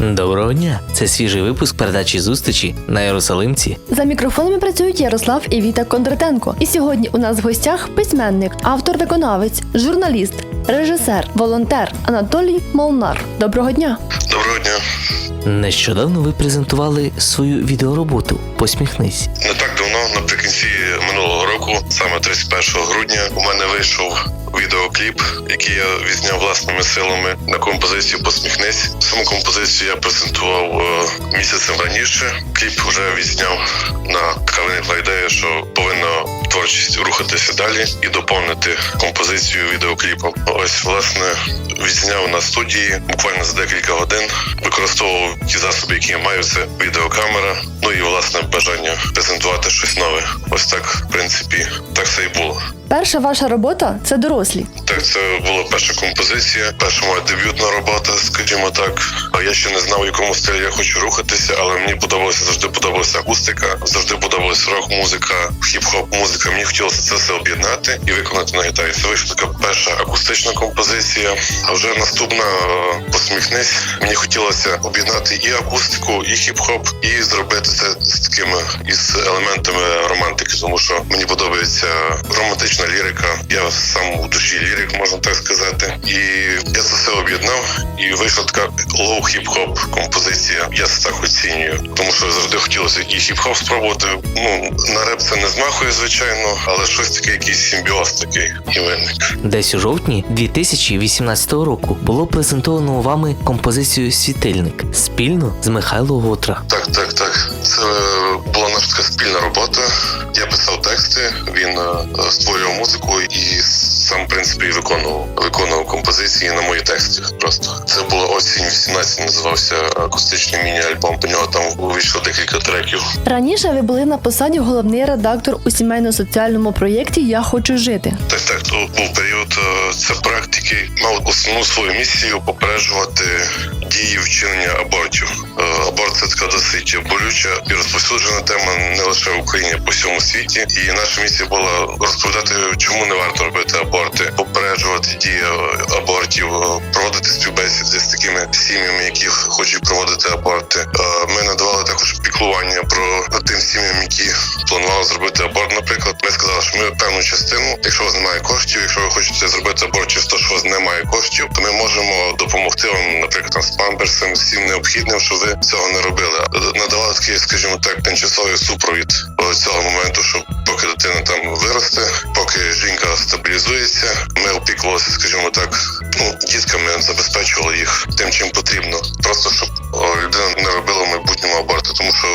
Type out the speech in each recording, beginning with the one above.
Доброго дня! Це свіжий випуск передачі зустрічі на Єрусалимці. За мікрофонами працюють Ярослав і Віта Кондратенко. І сьогодні у нас в гостях письменник, автор-виконавець, журналіст, режисер, волонтер Анатолій Молнар. Доброго дня! Доброго дня. Нещодавно ви презентували свою відеороботу Посміхнись. Не так давно, наприкінці минулого року, саме 31 грудня, у мене вийшов відеокліп, який я відзняв власними силами на композицію Посміхнись. Саму композицію я презентував е, місяцем раніше. Кліп вже відзняв на виникла ідея, що повинна творчість рухатися далі і доповнити композицію відеокліпом. Ось власне відзняв на студії буквально за декілька годин. Використовував ті засоби, які я маю. Це відеокамера. Ну і власне бажання презентувати щось нове. Ось так, принципі, так все і було. Перша ваша робота це дорослі. Так, це була перша композиція, перша моя дебютна робота, скажімо так. Я ще не знав, в якому стилі я хочу рухатися, але мені подобалося завжди подобалася акустика, завжди подобалася рок-музика, хіп-хоп музика. Мені хотілося це все об'єднати і виконати на гітарі. Це вийшла така перша акустична композиція. А вже наступна е, посміхнись. Мені хотілося об'єднати і акустику, і хіп-хоп, і зробити це з такими із елементами романтики, тому що мені подобається романтична лірика. Я сам у душі лірик, можна так сказати. І я це все об'єднав, і вийшла така лоу хіп-хоп композиція. Я це так оцінюю, тому що завжди хотілося і хіп-хоп спробувати. Ну на реп це не змахує, звичайно, але щось таке, якийсь симбіоз такий і виник. Десь у жовтні 2018 року було презентовано вами композицію Світильник спільно з Михайло Готра. Так, так, так. Це була наша така спільна робота. Я писав тексти, він е, створював музику і сам, в принципі, виконував виконував композиції на мої тексти. Просто це була осінь 18, називався акустичний міні-альбом. До нього там увійшло декілька треків. Раніше ви були на посаді головний редактор у сімейно-соціальному проєкті Я хочу жити. Так, так, то був період е, це практики. Мав основну свою місію попереджувати дії вчинення абортів. Е, Аборт це така досить болюча і розповсюджена тема не лише в Україні, а по всьому світі. І наша місія була розповідати, чому не варто робити аборти, попереджувати дії е, абортів, е, проводити співбесіди з такими сім'ями, які хочуть проводити аборти. Е, Ми надавали також піклування про тим сім'ям, які планували зробити аборт. Наприклад, ми сказали, що ми певну частину, якщо у вас немає коштів, якщо ви хочете зробити аборт через те, що у вас немає коштів, то ми можемо допомогти вам, наприклад, там з памперсом, з всім необхідним, щоб ви цього не робили. Надавали такий, скажімо так, тимчасовий супровід цього моменту, щоб поки дитина там виросте, поки жінка стабілізується, ми опікувалися, скажімо так, ну дітками забезпечували їх тим, чим потрібно, просто щоб людина не робила в майбутньому аборти, тому що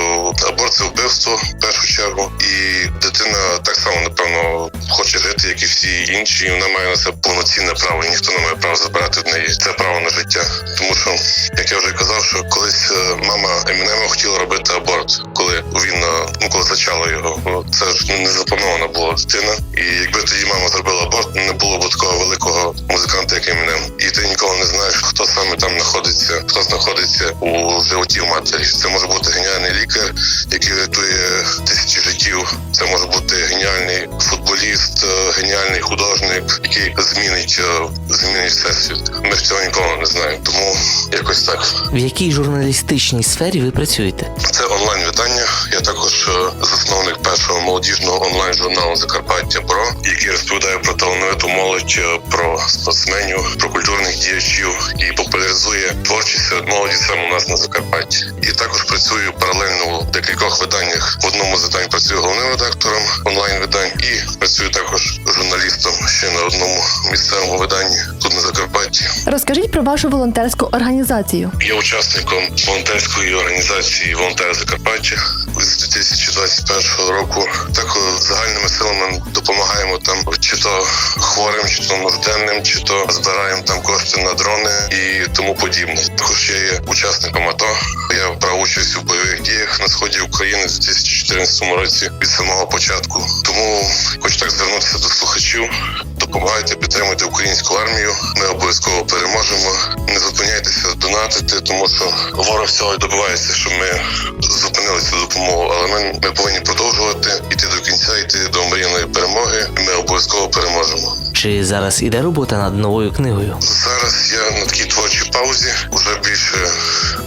аборт це вбивство в першу чергу, і дитина так само напевно хоче жити, як і всі інші. і Вона має на це повноцінне право. Ніхто не має права забирати в неї це право на життя. Тому що, як я вже казав, що колись е, мама Емінема хотіла робити аборт, коли він е, ну коли зачала його. Це ж не запланована була дитина. І якби тоді мама зробила аборт, не було б такого великого музиканта, як Емінем. І ти ніколи не знаєш, хто саме там знаходиться, хто знаходиться у животі в матері. Це може бути геніальний лікар, який рятує тисячі життів. Це може бути геніальний футболіст, е, геніальний художник, який змінить змінить всесвіт. Ми ж цього ніколи не знаємо. Тому якось так. В якій журналістичній сфері ви працюєте? Це онлайн видання. Я також засновник першого молодіжного онлайн журналу Закарпаття Бро, який розповідає про талановиту молодь, е, про спортсменів, про культурних діячів і популяризує творчість серед молоді саме у нас на Закарпатті. І також працюю паралельно у декількох виданнях. В одному з видань працюю головним редактором онлайн видань і працюю також журналістом ще на одному місцевому виданні тут на Закарпатті. Розкажіть про вашу волонтерську організацію. Є учасником волонтерської організації Волонтери Закарпаття з 2021 року. Так е, загальними силами допомагаємо там чи то хворим, чи то нужденним, чи то збираємо там кошти на дрони і тому подібне. Також я є учасником АТО. Я брав участь у бойових діях на сході України з 2014 році від самого початку. Тому хочу так звернутися до слухачів. Допомагайте, підтримуйте українську армію. Ми обов'язково переможемо. Не зупиняйтеся донатити, тому що ворог цього добивається, щоб ми зупинили цю допомогу. Але ми, ми повинні продовжувати йти до кінця, йти до мрійної перемоги. і Ми обов'язково переможемо. Чи зараз іде робота над новою книгою? Зараз я на такій творчій паузі. Уже більше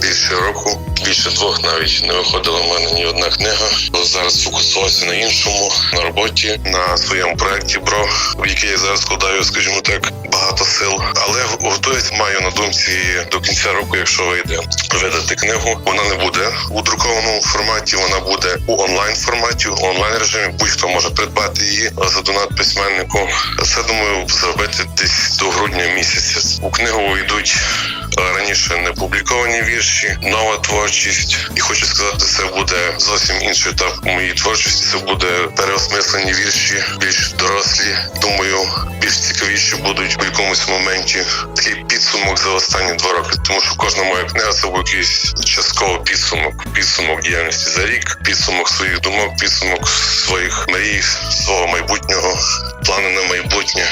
більше року. Більше двох навіть не виходила в мене ні одна книга. Зараз фокусувався на іншому, на роботі, на своєму проєкті БРО, в який я зараз складаю, скажімо так, багато сил. Але готуюсь маю на думці до кінця року, якщо вийде видати книгу. Вона не буде у друкованому форматі, вона буде у онлайн форматі, у онлайн режимі. Будь-хто може придбати її за донат письменнику. Це думаю зробити десь до грудня місяця. У книгу увійдуть е, раніше не публіковані вірші, нова творчість. І хочу сказати, це буде зовсім інший етап моїй творчості. Це буде переосмислені вірші, більш дорослі. Думаю, більш цікавіші будуть у якомусь моменті. Такий підсумок за останні два роки. Тому що кожна моя книга це був якийсь частково підсумок. Підсумок діяльності за рік, підсумок своїх думок, підсумок своїх мрій, свого майбутнього, плани на майбутнє.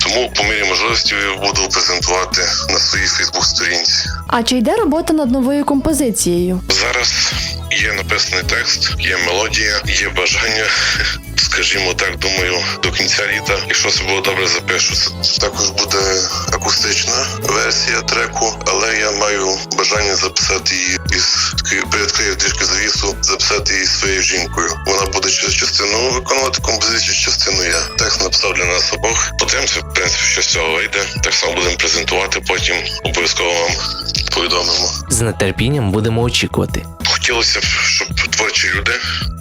Тому по мірі можливості буду презентувати на своїй Фейсбук-сторінці. А чи йде робота над новою композицією? Зараз є написаний текст, є мелодія, є бажання. Скажімо так, думаю, до кінця літа, якщо все буде добре, запишу. Це також буде акустична версія треку, але я маю бажання записати її із приоткрию трішки завісу, записати її своєю жінкою. Вона буде ча- частину виконувати композицію, частину я. Текст написав для нас обох. Подивимося, в принципі, що з цього вийде. Так само будемо презентувати. Потім обов'язково вам повідомимо. З нетерпінням будемо очікувати. Хотілося б, щоб творчі люди.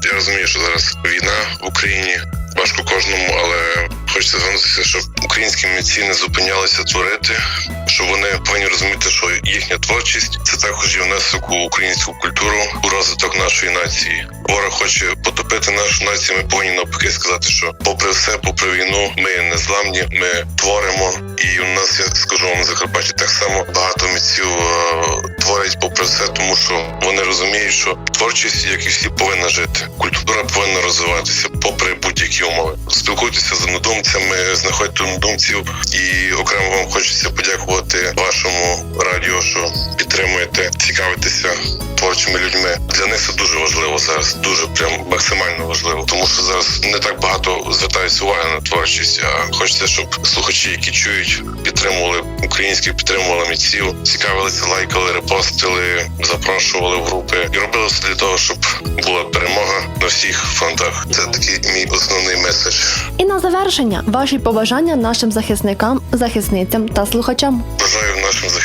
Я розумію, що зараз війна в Україні. Важко кожному, але хочеться звернутися, щоб українські митці не зупинялися творити, щоб вони повинні розуміти, що їхня творчість це також є внесок у українську культуру, у розвиток нашої нації. Ворог хоче потопити нашу націю. Ми повинні навпаки сказати, що попри все, попри війну, ми не зламні, ми творимо. І у нас я скажу вам на Закарпатті так само багато митців творять попри все, тому що вони розуміють, що творчість, як і всі, повинна жити. Культура повинна розвиватися, попри будь-які умови. Спілкуйтеся з однодумцями, знаходьте однодумців, і окремо вам хочеться подякувати вашому радіо, що підтримуєте, цікавитеся творчими людьми. Для них це дуже важливо зараз, дуже прям максимально важливо, тому що зараз не так багато звертається уваги на творчість. А хочеться, щоб слухачі, які чують, підтримували українських, підтримували митців, цікавилися, лайкали, репостили, запрошували в групи і робили все для того, щоб була перемога на всіх фронтах. Це такий мій основний меседж. І на завершення ваші побажання нашим захисникам, захисницям та слухачам. Бажаю нашим захисникам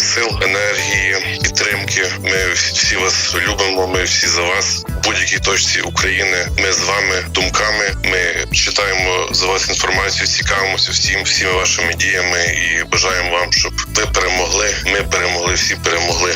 сил, енергії, підтримки. Ми всі вас любимо. Ми всі за вас. В будь-якій точці України. Ми з вами думками. Ми читаємо за вас інформацію, цікавимося всім, всіми вашими діями і бажаємо вам, щоб ви перемогли. Ми перемогли, всі перемогли.